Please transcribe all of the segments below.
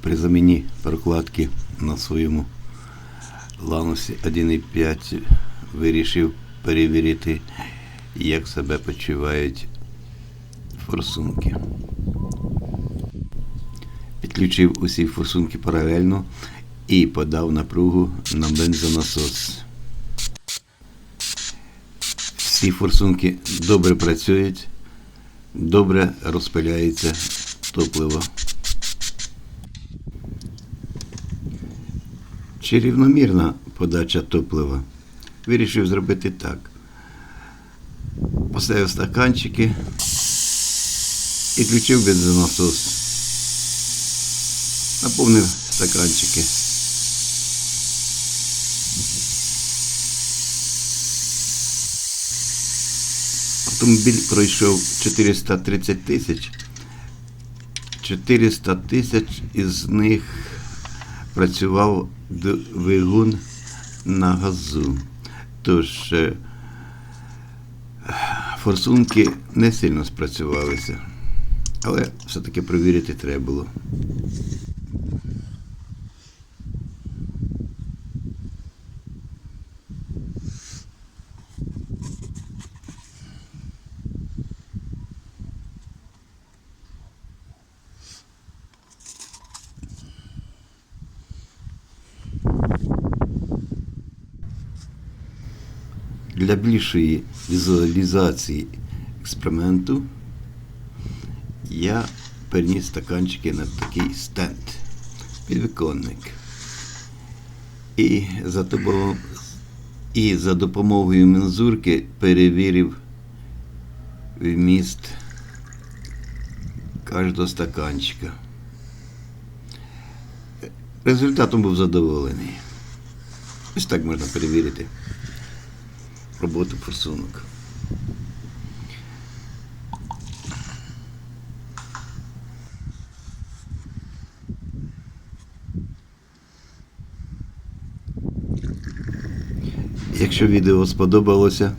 при заміні прокладки на своєму Ланусі 1.5 вирішив перевірити, як себе почувають форсунки. Підключив усі форсунки паралельно і подав напругу на бензонасос. Всі форсунки добре працюють, добре розпиляється топливо. Чи рівномірна подача топлива? Вирішив зробити так. Поставив стаканчики і включив бензонасос. Наповнив стаканчики. Автомобіль пройшов 430 тисяч. 400 тисяч із них працював двигун на газу. Тож е, форсунки не сильно спрацювалися. Але все-таки провірити треба було. Для більшої візуалізації експерименту я переніс стаканчики на такий стенд, підвіконник. І за, і за допомогою мензурки перевірив вміст кожного стаканчика. Результатом був задоволений. Ось так можна перевірити роботу форсунок. Якщо відео сподобалося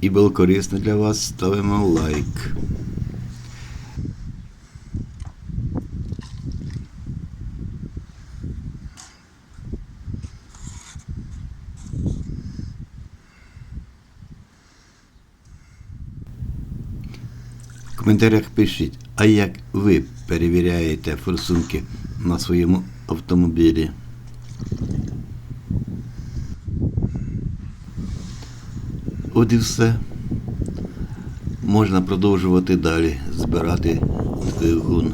і було корисне для вас, ставимо лайк. Коментарях пишіть, а як ви перевіряєте форсунки на своєму автомобілі. От і все. Можна продовжувати далі збирати двигун.